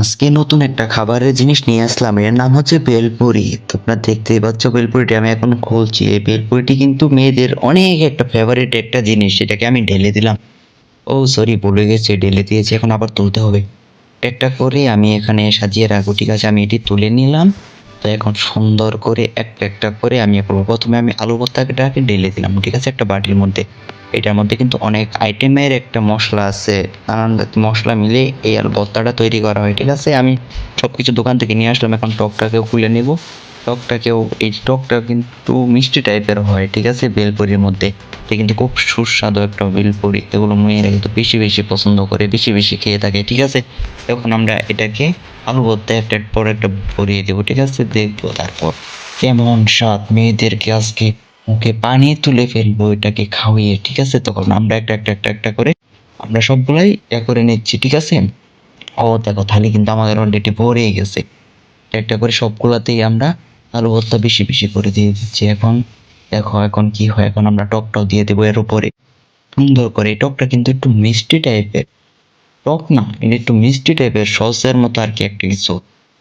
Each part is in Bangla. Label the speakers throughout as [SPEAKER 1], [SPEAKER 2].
[SPEAKER 1] আজকে নতুন একটা খাবারের জিনিস নিয়ে আসলাম। এর নাম হচ্ছে বেলপুরি। তোমরা দেখতেই পাচ্ছ বেলপুরিটি আমি এখন খুলছি। এই বেলপুরিটি কিন্তু মেয়েদের অনেক একটা ফেভারিট একটা জিনিস, সেটাকে আমি ঢেলে দিলাম। ও সরি ভুলে গেছে, ঢেলে দিয়েছি, এখন আবার তুলতে হবে। একটা করে আমি এখানে সাজিয়ে রাখব, ঠিক আছে? আমি এটি তুলে নিলাম। তো এখন সুন্দর করে একটা একটা করে আমি করব। প্রথমে আমি আলু ভর্তাটাকে ঢেলে দিলাম, ঠিক আছে? একটা বাটির মধ্যে। এটার মধ্যে কিন্তু অনেক আইটেমের একটা মশলা আছে। নানান মশলা মিলে এই আলু ভর্তাটা তৈরি করা হয়, ঠিক আছে? আমি সব কিছু দোকান থেকে নিয়ে আসলাম, এখন টকটাকেও খুলে নেব। টকটাকেও এই টকটা কিন্তু মিষ্টি টাইপের হয়, ঠিক আছে? বেলপুরির মধ্যে। এটা কিন্তু খুব সুস্বাদু একটা বেলপুরি। এগুলো মেয়েরা কিন্তু বেশি বেশি পছন্দ করে, বেশি বেশি খেয়ে থাকে, ঠিক আছে? এখন আমরা এটাকে আলু ভর্তা, একটা পর একটা ভরিয়ে দেবো, ঠিক আছে? দেখব তারপর। কেমন স্বাদ মেয়েদেরকে আজকে মুখে পানি তুলে ফেলব, এটাকে খাওয়িয়ে, ঠিক আছে? তখন আমরা একটা একটা একটা একটা করে আমরা সবগুলাই ইয়া করে নিচ্ছি, ঠিক আছে? ও দেখো, থালি কিন্তু আমাদের অলরেডি ভরে গেছে। একটা করে সবগুলাতেই আমরা আলু ভর্তা বেশি বেশি করে দিয়ে দিচ্ছি এখন। দেখো এখন কি হয়, এখন আমরা টকটাও দিয়ে দেবো এর উপরে। সুন্দর করে, এই টকটা কিন্তু একটু মিষ্টি টাইপের। টক না এটা একটু মিষ্টি টাইপের সসের মতো আর কি একটা কিছু।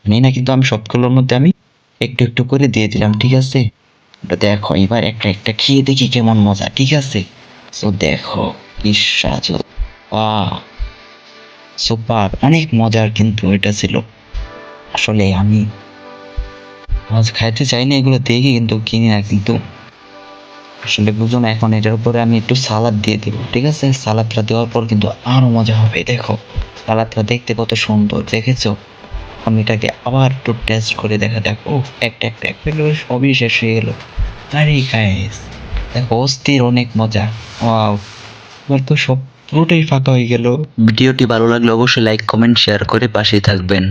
[SPEAKER 1] জানি না, কিন্তু আমি সবগুলোর মধ্যে আমি একটু একটু করে দিয়ে দিলাম, ঠিক আছে? ওটা দেখো, এবার একটা একটা খেয়ে দেখি কেমন মজা, ঠিক আছে? তো দেখো বাহ! সুপার, অনেক মজার কিন্তু এটা ছিল। আসলে আমি মাছ খাইতে চাই না এগুলো দেখি কিন্তু কিনি না কিন্তু। আসলে বুঝো না এখন এটার উপরে আমি একটু সালাদ দিয়ে দিব ঠিক আছে? সালাদটা দেওয়ার পর কিন্তু আরও মজা হবে দেখো। সালাদটা দেখতে কত সুন্দর দেখেছ? আমি এটাকে আবার একটু টেস্ট করে দেখা দেখো উফ, একটা একটা একটা সবই শেষ হয়ে গেল। আরে গাইস দেখো অস্থির অনেক মজা। এবার তো সব পুরোটাই ফাঁকা হয়ে গেল। ভিডিওটি ভালো লাগলে অবশ্যই লাইক কমেন্ট শেয়ার করে পাশেই থাকবেন।